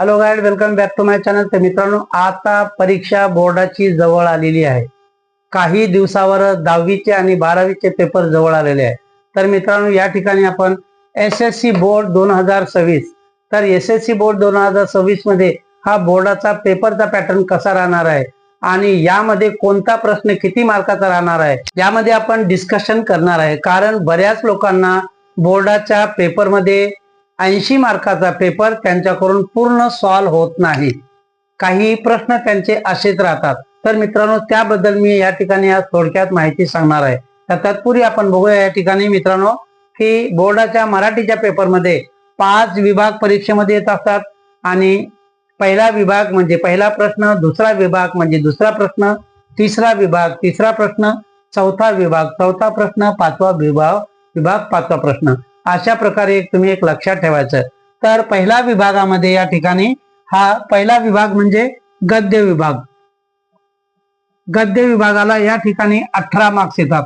Hello guide welcome back to my channel तर मित्रांनो आता परीक्षा बोर्डाची जवळ आलेली आहे. काही दिवसावर दहावीचे आणि बारावीचे पेपर जवळ आलेले आहे. तर मित्रांनो या ठिकाणी आपण एस एस सी बोर्ड दोन हजार सव्वीस. तर एस एस सी बोर्ड दोन हजार सव्वीसमध्ये हा बोर्डाचा पेपरचा पॅटर्न कसा राहणार आहे? आणि यामध्ये कोणता प्रश्न किती मार्काचा राहणार आहे? यामध्ये आपण डिस्कशन करणार आहे. कारण बऱ्याच लोकांना बोर्डाच्या पेपरमध्ये ऐंशी मार्काचा पेपर त्यांच्याकडून पूर्ण सॉल्व्ह होत नाही. काही प्रश्न त्यांचे असेच राहतात. तर मित्रांनो त्याबद्दल मी या ठिकाणी आज थोडक्यात माहिती सांगणार आहे. तर तत्पूर्वी आपण बघूया या ठिकाणी मित्रांनो की बोर्डाच्या मराठीच्या पेपरमध्ये पाच विभाग परीक्षेमध्ये येत असतात आणि पहिला विभाग म्हणजे पहिला प्रश्न दुसरा विभाग म्हणजे दुसरा प्रश्न तिसरा विभाग तिसरा प्रश्न चौथा विभाग चौथा प्रश्न पाचवा विभाग विभाग पाचवा प्रश्न. अशा प्रकारे तुम्ही एक लक्षात ठेवायचं. तर पहिल्या विभागामध्ये या ठिकाणी हा पहिला विभाग म्हणजे गद्य विभाग. गद्य विभागाला या ठिकाणी अठरा मार्क्स येतात.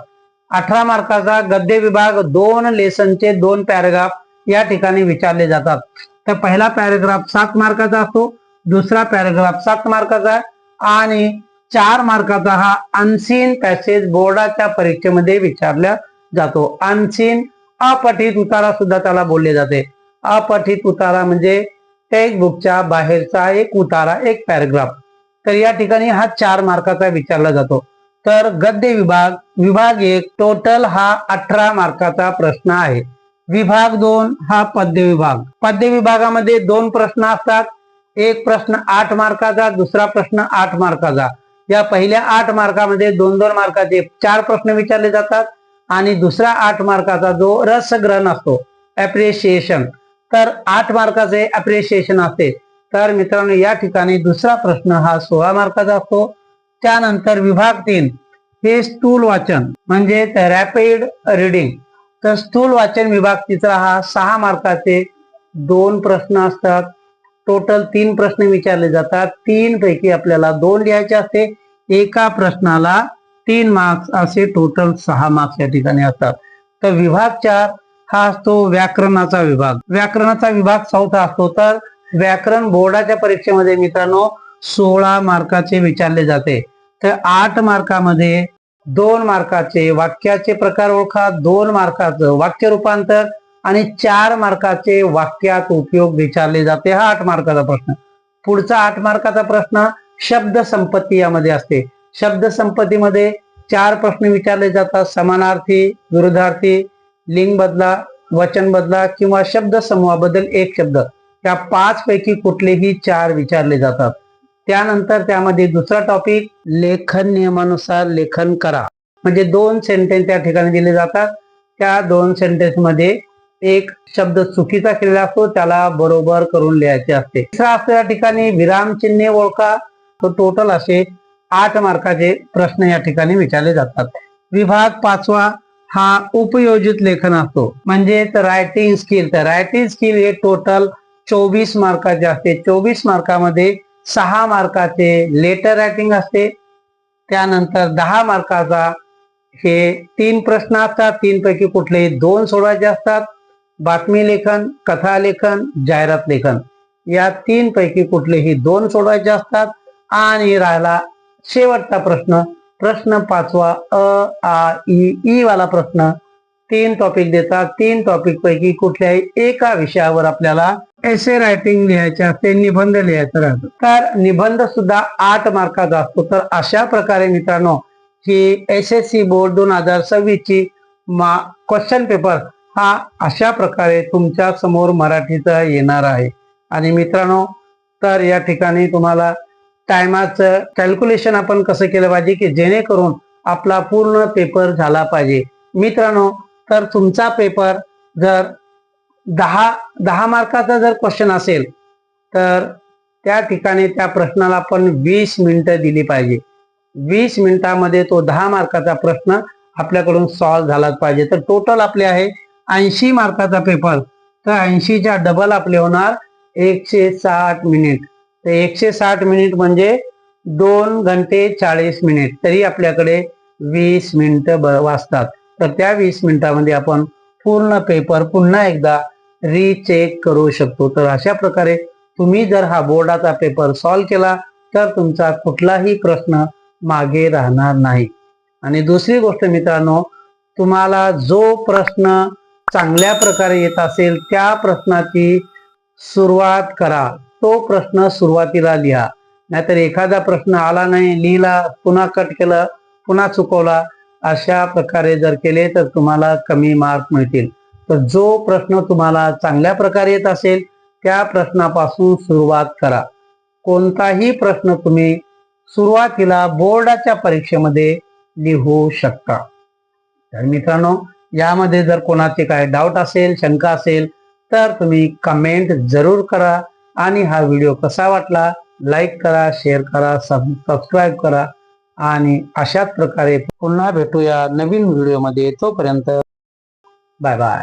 अठरा मार्काचा गद्य विभाग दोन लेसनचे दोन पॅरेग्राफ या ठिकाणी विचारले जातात. तर पहिला पॅरेग्राफ सात मार्काचा असतो दुसरा पॅरेग्राफ सात मार्काचा आणि चार मार्काचा हा अनसीन पॅसेज बोर्डाच्या परीक्षेमध्ये विचारला जातो. अनसीन अपठित उतारा सुद्धा त्याला बोलले जाते. अपठित उतारा म्हणजे टेक्स्ट बुकच्या बाहेरचा एक उतारा एक पॅरेग्राफ तर या ठिकाणी हा चार मार्काचा विचारला जातो. तर गद्य विभाग विभाग एक टोटल हा अठरा मार्काचा प्रश्न आहे. विभाग दोन हा पद्य विभाग. पद्य विभागामध्ये दोन प्रश्न असतात. एक प्रश्न आठ मार्काचा दुसरा प्रश्न आठ मार्काचा. या पहिल्या आठ मार्कामध्ये दोन दोन मार्काचे चार प्रश्न विचारले जातात. आणि दुसरा आठ मार्काचा जो रसग्रहण असतो अप्रिशिएशन तर आठ मार्काचे अप्रिशिएशन असते. तर मित्रांनो या ठिकाणी दुसरा प्रश्न हा सोळा मार्काचा असतो. त्यानंतर विभाग तीन हे स्थूल वाचन म्हणजे रॅपिड रिडिंग तर स्थूल वाचन विभाग तिसरा हा सहा मार्काचे दोन प्रश्न असतात. टोटल तीन प्रश्न विचारले जातात. तीन पैकी आपल्याला दोन लिहायचे असते. एका प्रश्नाला तीन मार्क्स असे टोटल सहा मार्क्स या ठिकाणी असतात. तर विभाग चार हा असतो व्याकरणाचा विभाग. व्याकरणाचा विभाग चौथा असतो. तर व्याकरण बोर्डाच्या परीक्षेमध्ये मित्रांनो सोळा मार्काचे विचारले जाते. तर आठ मार्कामध्ये दोन मार्काचे वाक्याचे प्रकार ओळखा दोन मार्काचं वाक्य रूपांतर आणि चार मार्काचे वाक्यात उपयोग विचारले जाते. हा आठ मार्काचा प्रश्न. पुढचा आठ मार्काचा प्रश्न शब्द संपत्ती यामध्ये असते. शब्दसंपत्तीमध्ये चार प्रश्न विचारले जातात. समानार्थी विरुद्धार्थी लिंग बदला वचन बदला किंवा शब्द समूहाबद्दल एक शब्द. या पाच पैकी कुठलेही चार विचारले जातात. त्यानंतर त्यामध्ये दुसरा टॉपिक लेखन नियमानुसार लेखन करा. म्हणजे दोन सेंटेन्स त्या ठिकाणी दिले जातात. त्या दोन सेंटेन्समध्ये एक शब्द चुकीचा केलेला असतो त्याला बरोबर करून लिहायचे असते. तिसरा असतो या ठिकाणी विरामचिन्हे ओळखा. तो टोटल असे आठ मार्काचे प्रश्न या ठिकाणी विचारले जातात. विभाग पाचवा हा उपयोजित लेखन असतो. म्हणजे रायटिंग स्किल तर रायटिंग स्किल हे टोटल चोवीस मार्काचे असते. चोवीस मार्कामध्ये सहा मार्काचे लेटर रायटिंग असते. त्यानंतर दहा मार्काचा हे तीन प्रश्न असतात. तीन पैकी कुठलेही दोन सोडवायचे असतात. बातमी लेखन कथा लेखन जाहिरात लेखन. या तीन पैकी कुठलेही दोन सोडवायचे असतात आणि राहिला शेवटचा प्रश्न. प्रश्न पाचवा अ आ ई ई वाला प्रश्न. तीन टॉपिक देतात. तीन टॉपिक पैकी कुठल्याही एका विषयावर आपल्याला एसे रायटिंग लिहायचे असते निबंध लिहायचा राहतो. तर निबंध सुद्धा आठ मार्काचा असतो. तर अशा प्रकारे मित्रांनो ही एस एस सी बोर्ड दोन हजार सव्वीस ची मा क्वेश्चन पेपर हा अशा प्रकारे तुमच्यासमोर मराठीचा येणार आहे. आणि मित्रांनो तर या ठिकाणी तुम्हाला टायमाचं कॅल्क्युलेशन आपण कसं केलं पाहिजे की जेणेकरून आपला पूर्ण पेपर झाला पाहिजे. मित्रांनो तर तुमचा पेपर जर दहा दहा मार्काचा जर क्वेश्चन असेल तर त्या ठिकाणी त्या प्रश्नाला आपण वीस मिनिटं दिली पाहिजे. वीस मिनिटामध्ये तो दहा मार्काचा प्रश्न आपल्याकडून सॉल्व्ह झालाच पाहिजे. तर टोटल आपले आहे ऐंशी मार्काचा पेपर तर ऐंशीच्या डबल आपले होणार एकशे साठ मिनिट तर एकशे साठ मिनिट म्हणजे दोन घंटे चाळीस मिनिट तरी आपल्याकडे वीस मिनिटं ब वाचतात. तर त्या वीस मिनिटामध्ये आपण पूर्ण पेपर पुन्हा एकदा रिचेक करू शकतो. तर अशा प्रकारे तुम्ही जर हा बोर्डाचा पेपर सॉल्व केला तर तुमचा कुठलाही प्रश्न मागे राहणार नाही. आणि दुसरी गोष्ट मित्रांनो तुम्हाला जो प्रश्न चांगल्या प्रकारे येत असेल त्या प्रश्नाची सुरुवात करा. तो प्रश्न सुरुवातीला लिहा. नाहीतर एखादा प्रश्न आला नाही लिहिला पुन्हा कट केलं पुन्हा चुकवला अशा प्रकारे जर केले तर तुम्हाला कमी मार्क मिळतील. तर जो प्रश्न तुम्हाला चांगल्या प्रकारे येत असेल त्या प्रश्नापासून सुरुवात करा. कोणताही प्रश्न तुम्ही सुरुवातीला बोर्डाच्या परीक्षेमध्ये लिहू शकता. तर मित्रांनो यामध्ये जर कोणाचे काय डाऊट असेल शंका असेल तर तुम्ही कमेंट जरूर करा. आणि हा व्हिडिओ कसा वाटला? लाईक करा शेअर करा सबस्क्राईब करा आणि अशाच प्रकारे पुन्हा भेटूया नवीन व्हिडिओमध्ये. तोपर्यंत बाय बाय.